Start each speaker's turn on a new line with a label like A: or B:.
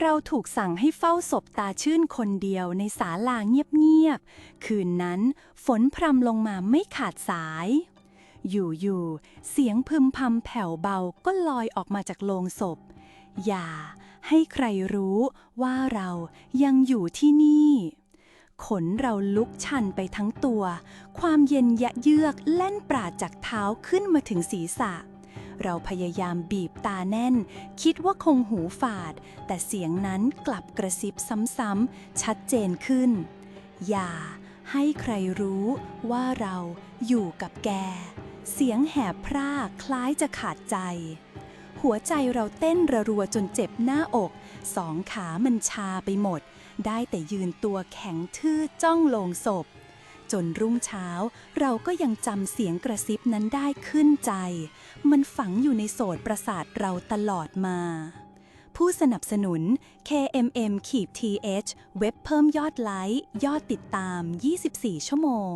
A: เราถูกสั่งให้เฝ้าศพตาชื่นคนเดียวในศาลาเงียบๆ คืนนั้นฝนพรำลงมาไม่ขาดสาย อยู่ๆ เสียงพึมพำแผ่วเบาก็ลอยออกมาจากโลงศพ อย่าให้ใครรู้ว่าเรายังอยู่ที่นี่ ขนเราลุกชันไปทั้งตัว ความเย็นยะเยือกแล่นปราดจากเท้าขึ้นมาถึงศีรษะ เราพยายามบีบตาแน่น คิดว่าคงหูฝาด แต่เสียงนั้นกลับกระซิบซ้ำๆ ชัดเจนขึ้น อย่าให้ใครรู้ว่าเราอยู่กับแก เสียงแหบพร่าคล้ายจะขาดใจ หัวใจเราเต้นระรัวจนเจ็บหน้าอก สองขามันชาไปหมด ได้แต่ยืนตัวแข็งทื่อจ้องโลงศพ จนรุ่งเช้า เราก็ยังจำเสียงกระซิบนั้นได้ขึ้นใจ มันฝังอยู่ในโสดประสาทเราตลอดมา ผู้สนับสนุน KMM-TH เว็บเพิ่มยอดไลค์ ยอดติดตาม 24 ชั่วโมง